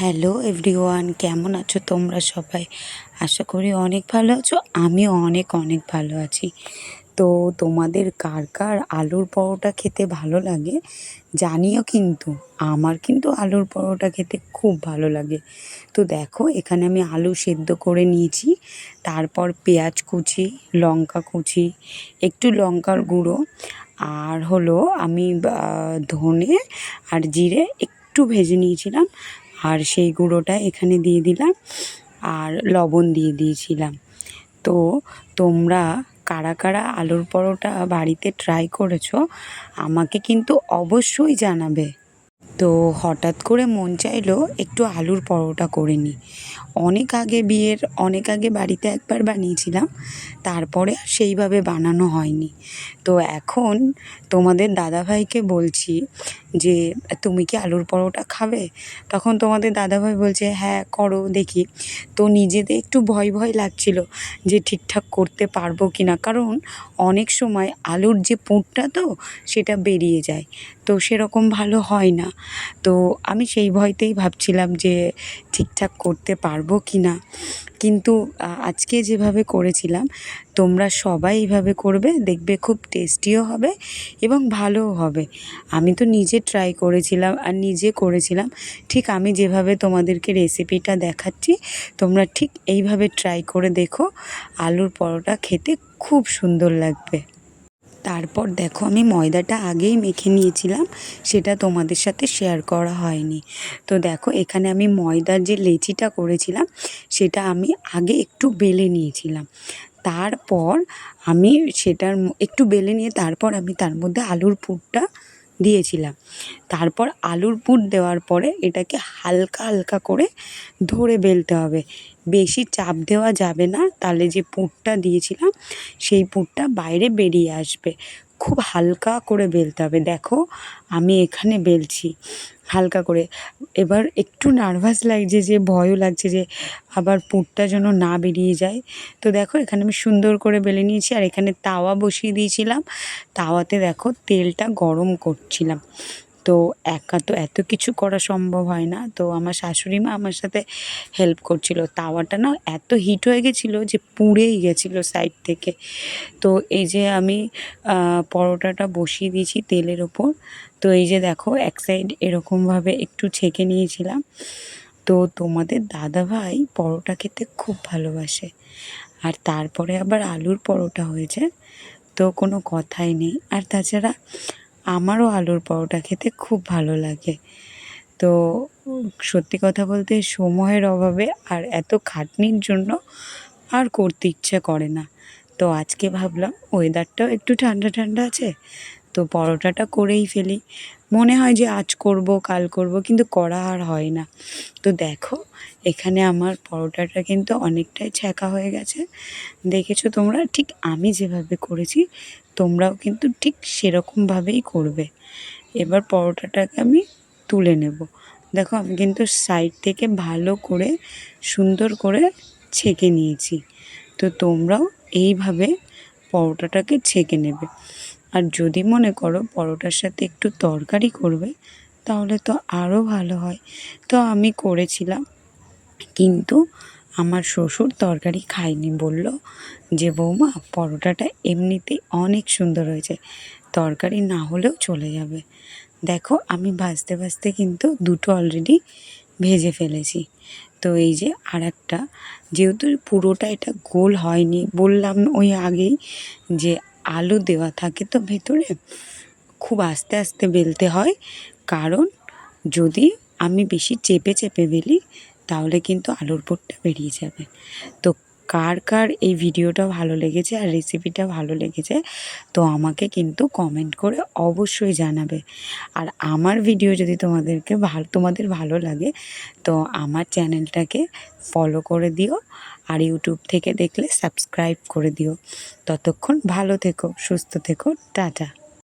Hello everyone, কেমন আছো তোমরা সবাই? আশা করি অনেক ভালো আছো, আমিও অনেক অনেক ভালো আছি। তো তোমাদের কার কার আলুর পরোটা খেতে ভালো লাগে জানিও কিন্তু, আমার কিন্তু আলুর পরোটা খেতে খুব ভালো লাগে। তো দেখো, এখানে আমি আলু সেদ্ধ করে নিয়েছি, তারপর পেঁয়াজ কুচি, লঙ্কা কুচি, একটু লঙ্কার গুঁড়ো, আর হলো আমি ধনে আর জিরে একটু ভেজে নিয়েছিলাম। আর সেই গুঁড়োটা এখানে দিয়ে দিলাম আর লবণ দিয়ে দিয়েছিলাম। তো তোমরা কারা কারা আলুর পরোটা বাড়িতে ট্রাই করেছ, আমাকে কিন্তু অবশ্যই জানাবে। তো হঠাৎ করে মন চাইলো একটু আলুর পরোটা করে নিই। অনেক আগে বিয়ের, অনেক আগে বাড়িতে একবার বানিয়েছিলাম, তারপরে সেইভাবে বানানো হয়নি। তো এখন তোমাদের দাদাভাইকে বলছি যে, তুমি কি আলুর পরোটা খাবে? তখন তোমাদের দাদাভাই বলছে হ্যাঁ করো, দেখি। তো নিজেদের একটু ভয় ভয় লাগছিল যে ঠিকঠাক করতে পারব কি না। কারণ অনেক সময় আলুর যে পুঁটটা তো, সেটা বেরিয়ে যায়। তো সেরকম ভালো হয় না। তো আমি সেই ভয়তেই ভাবছিলাম যে ঠিকঠাক করতে পারব কি না কিন্তু আজকে যেভাবে করেছিলাম, তোমরা সবাই এইভাবে করবে, দেখবে খুব টেস্টিও হবে এবং ভালোও হবে। আমি তো নিজে ট্রাই করেছিলাম আর নিজে করেছিলাম। ঠিক আমি যেভাবে তোমাদেরকে রেসিপিটা দেখাচ্ছি, তোমরা ঠিক এইভাবে ট্রাই করে দেখো, আলুর পরোটা খেতে খুব সুন্দর লাগবে। তারপর দেখো আমি ময়দাটা আগেই মেখে নিয়েছিলাম, সেটা তোমাদের সাথে শেয়ার করা হয়নি। তো দেখো এখানে আমি ময়দার যে লেচিটা করেছিলাম, সেটা আমি আগে একটু বেলে নিয়েছিলাম। তারপর আমি সেটার একটু বেলে নিয়ে তারপর আমি তার মধ্যে আলুর পুরটা দিয়েছিলাম। তারপর আলুর পুর দেওয়ার পরে এটাকে হালকা হালকা করে ধরে বেলতে হবে। বেশি চাপ দেওয়া যাবে না। তাহলে যে পুরটা দিয়েছিলাম, সেই পুরটা বাইরে বেরিয়ে আসবে। খুব হালকা করে বেলতে হবে। দেখো, আমি এখানে বেলছি হালকা করে। এবার একটু নার্ভাস লাগছে যে, ভয়ও লাগছে যে, আবার পুরটা যেন না বেরিয়ে যায়। তো দেখো, এখানে আমি সুন্দর করে বেলে নিয়েছি আর এখানে তাওয়া বসিয়ে দিয়েছিলাম। তাওয়াতে দেখো, তেলটা গরম করছিলাম। তো একা তো এত কিছু করা সম্ভব হয় না। তো আমার শাশুড়ি মা আমার সাথে হেল্প করছিল। তাওয়াটা না এত হিট হয়ে গেছিল যে পুড়েই গেছিল সাইড থেকে। তো এই যে আমি পরোটাটা বসিয়ে দিয়েছি তেলের ওপর। তো এই যে দেখো এক সাইড এরকমভাবে একটু ছেঁকে নিয়েছিলাম। তো তোমাদের দাদা ভাই পরোটা খেতে খুব ভালোবাসে। আর তারপরে আবার আলুর পরোটা হয়েছে। তো কোনো কথাই নেই। আর তাছাড়া আমারও আলুর পরোটা খেতে খুব ভালো লাগে। তো সত্যি কথা বলতে সময়ের অভাবে আর এত খাটনির জন্য আর করতে ইচ্ছে করে না। তো আজকে ভাবলাম ওয়েদারটাও একটু ঠান্ডা ঠান্ডা আছে, তো পরোটাটা করেই ফেলি। মনে হয় যে আজ করব, কাল করব, কিন্তু করা আর হয় না। তো দেখো, এখানে আমার পরোটাটা কিন্তু অনেকটাই ছ্যাঁকা হয়ে গেছে। দেখেছ তোমরা? ঠিক আমি যেভাবে করেছি, তোমরাও কিন্তু ঠিক সেরকমভাবেই করবে। এবার পরোটাটাকে আমি তুলে নেব। দেখো, আমি কিন্তু সাইড থেকে ভালো করে, সুন্দর করে ছেঁকে নিয়েছি। তো তোমরাও এইভাবে পরোটাটাকে ছেঁকে নেবে। আর যদি মনে করো পরোটার সাথে একটু তরকারি করবে, তাহলে তো আরও ভালো হয়। তো আমি করেছিলাম, কিন্তু আমার শ্বশুর তরকারি খায়নি, বলল যে, বৌমা, পরোটাটা এমনিতেই অনেক সুন্দর হয়েছে, তরকারি না হলেও চলে যাবে। দেখো, আমি ভাজতে ভাজতে কিন্তু দুটো অলরেডি ভেজে ফেলেছি। তো এই যে আর একটা যেহেতু পুরোটা এটা গোল হয়নি, বললাম ওই আগেই যে আলু দেওয়া থাকে তো ভেতরে, খুব আস্তে আস্তে বেলতে হয়। কারণ যদি আমি বেশি চেপে চেপে বেলি, তাহলে কিন্তু আলুর পোটটা বেরিয়ে যাবে। তো কার কার এই ভিডিওটা ভালো লেগেছে আর রেসিপিটা ভালো লেগেছে, তো আমাকে কিন্তু কমেন্ট করে অবশ্যই জানাবে। আর আমার ভিডিও যদি তোমাদেরকে ভালো, তোমাদের ভালো লাগে, তো আমার চ্যানেলটাকে ফলো করে দিও আর ইউটিউব থেকে দেখলে সাবস্ক্রাইব করে দিও। ততক্ষণ ভালো থেকো, সুস্থ থেকো, টাটা।